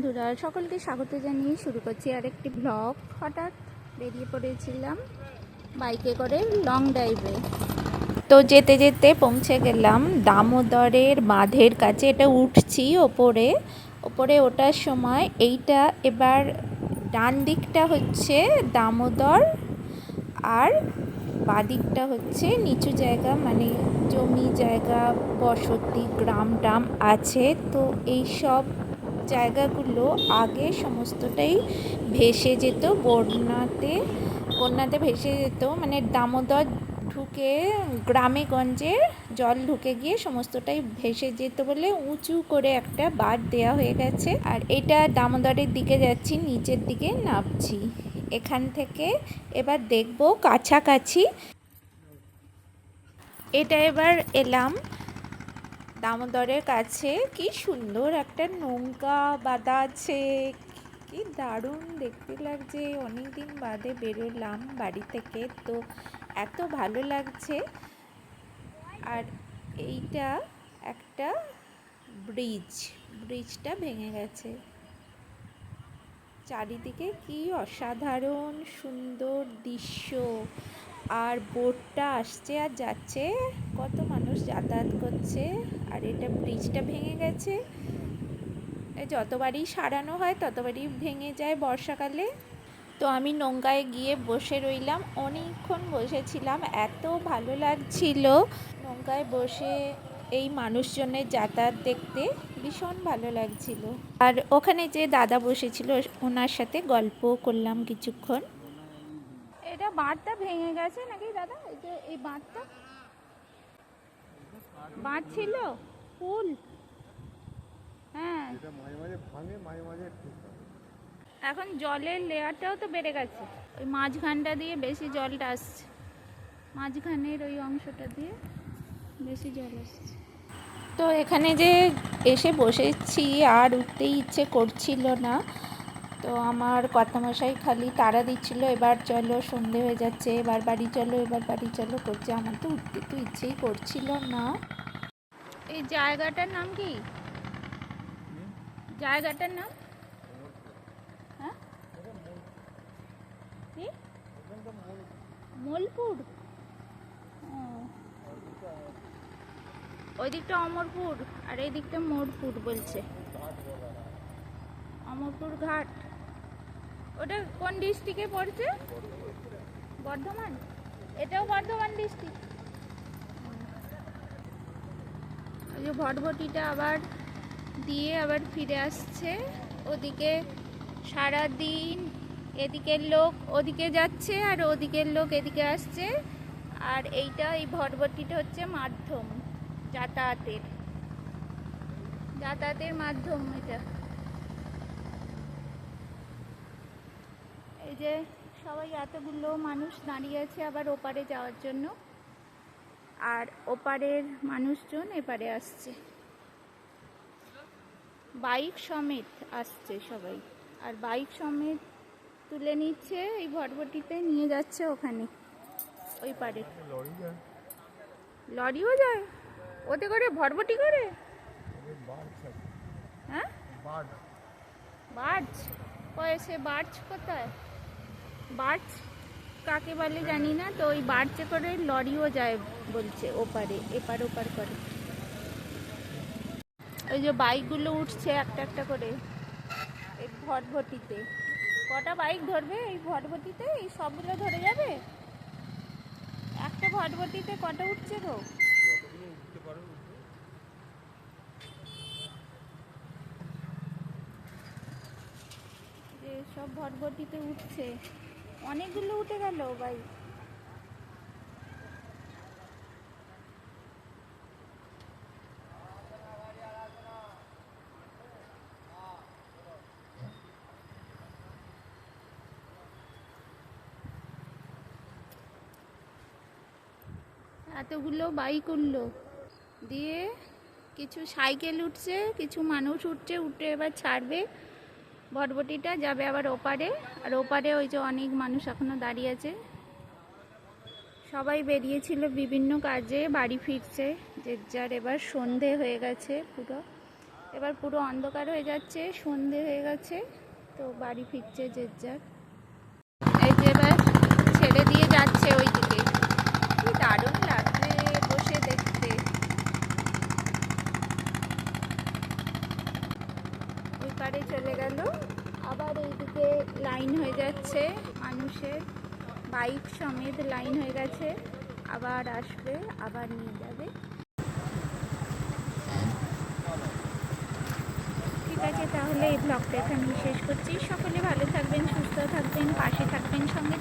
বন্ধুরা, সকলকে স্বাগত জানিয়ে শুরু করছি আরেকটি ব্লগ হঠাৎ বেরিয়ে পড়েছিলাম বাইকে করে লং ড্রাইভে তো যেতে যেতে পৌঁছে গেলাম দামোদরের বাঁধের কাছে। এটা উঠছি ওপরে। ওপরে ওঠার সময় এইটা এবার ডান দিকটা হচ্ছে দামোদর আর বাদিকটা হচ্ছে নিচু জায়গা মানে জমি জায়গা, বসতি গ্রাম টাম আছে। তো এই সব জায়গাগুলো আগে সমস্তটাই ভেসে যেত, বন্যাতে বন্যাতে ভেসে যেত মানে দামোদর ঢুকে গ্রামে গঞ্জে জল ঢুকে গিয়ে সমস্তটাই ভেসে যেত বলে উঁচু করে একটা বাঁধ দেওয়া হয়ে গেছে। আর এটা দামোদরের দিকে যাচ্ছি, নিচের দিকে নামছি। এখান থেকে এবার দেখব কাছাকাছি। এটা এবার এলাম দামোদরের কাছে কি সুন্দর একটা নৌকা বাঁধা আছে। কি দারুণ দেখতে লাগছে। অনেক দিন বাদে বেরোলাম বাড়ি থেকে। তো এত ভালো লাগছে। আর এইটা একটা ব্রিজ। ব্রিজটা ভেঙে গেছে। চারিদিকে কি অসাধারণ সুন্দর দৃশ্য। আর বোটটা আসছে আর যাচ্ছে। কত মানুষ যাতায়াত করছে। আর এটা ব্রিজটা ভেঙে গেছে। যতবারই সারানো হয়, ততবারই ভেঙে যায় বর্ষাকালে। তো আমি নৌকায় গিয়ে বসে রইলাম। অনেকক্ষণ বসেছিলাম। এত ভালো লাগছিল নৌকায় বসে এই মানুষজনের যাতায়াত দেখতে। ভীষণ ভালো লাগছিল। আর ওখানে যে দাদা বসেছিল, ওনার সাথে গল্প করলাম কিছুক্ষণ। এটা বাঁধটা ভেঙে গেছে নাকি দাদা? এই যে এই বাঁধটা? বাঁধ ছিল? ফুল? হ্যাঁ। এখন জলের লেয়ারটাও তো বেড়ে গেছে। ওই মাঝখানটা দিয়ে বেশি জলটা আসছে। মাঝখানের ওই অংশটা দিয়ে বেশি জল আসছে। তো এখানে যে এসে বসেছি আর উঠতেই ইচ্ছে করছিল না তো আমার কর্তামশাই খালি তাড়া দিচ্ছিল, এবার চলো, সন্ধে হয়ে যাচ্ছে, এবার বাড়ি চলো, এবার বাড়ি চলো করছে। আমার তো উঠতে তো ইচ্ছেই করছিল না। এই জায়গাটার নাম কি? জায়গাটার নাম? হ্যাঁ? মোলপুর? ওই দিকটা অমরপুর, আর এই দিকটা বলছে। অমরপুর ঘাট। ওটা কোন ডিস্ট্রিক্টে পড়ছে? বর্ধমান? এটাও বর্ধমান ডিস্ট্রিক্ট ওই যে ভটভটিটা আবার দিয়ে আবার ফিরে আসছে। ওদিকে সারা দিন এদিকের লোক ওদিকে যাচ্ছে আর ওদিকের লোক এদিকে আসছে। আর এইটা, এই ভটভটিটা হচ্ছে মাধ্যম, যাতায়াতের। যাতায়াতের মাধ্যম এটা। যে সবাই এতগুলো মানুষ দাঁড়িয়ে আছে আবার ওপারে যাওয়ার জন্য। আর ওপারের মানুষজন এপারে আসছে। বাইক সমেত আসছে সবাই। আর বাইক সমেত তুলে নিচ্ছে, এই ভটভটিতে নিয়ে যাচ্ছে ওখানে, ওই পারে। লরিও যায়? ওতে করে ভটভটি করে? হ্যাঁ? বার্ড। বার্চ কয়েসে বার্চ কোথায়? বার্চ কাকে বলে জানি না, তো ওই বার্চে করে লরিও যায় বলছে ওপারে, এপার ওপার করে। ওই যে বাইকগুলো উঠছে একটা একটা করে, এই ভটভটিতে কটা বাইক ধরবে এই ভটভটিতে এই সবগুলো ধরে যাবে? একটা ভটভটিতে কটা উঠছে গো? সব ভটভটিতে উঠছে। অনেকগুলো উঠে গেল বাইক এতগুলো বাইক উঠল দিয়ে কিছু সাইকেল উঠছে, কিছু মানুষ উঠছে, উঠে এবার ছাড়বে। ভটভটিটা যাবে আবার ওপারে। আর ওপারে ওই যে অনেক মানুষ এখনও দাঁড়িয়ে আছে। সবাই বেরিয়েছিল বিভিন্ন কাজে, বাড়ি ফিরছে। যে যার এবার সন্ধে হয়ে গেছে পুরো। এবার পুরো অন্ধকার হয়ে যাচ্ছে, সন্ধে হয়ে গেছে, তো বাড়ি ফিরছে যে যার। এই যে এবার ছেড়ে দিয়ে যাচ্ছে ওই দিকে দারুণ লাগছে বসে দেখতে ওই চলে গেল। আবার এইদিকে লাইন হয়ে যাচ্ছে মানুষের। বাইক সমেত লাইন হয়ে গেছে। আবার আসবে, আবার নিয়ে যাবে। ঠিক আছে, তাহলে এই ব্লগটা এখানে শেষ করছি। সকলে ভালো থাকবেন, সুস্থ থাকবেন, পাশে থাকবেন, সঙ্গে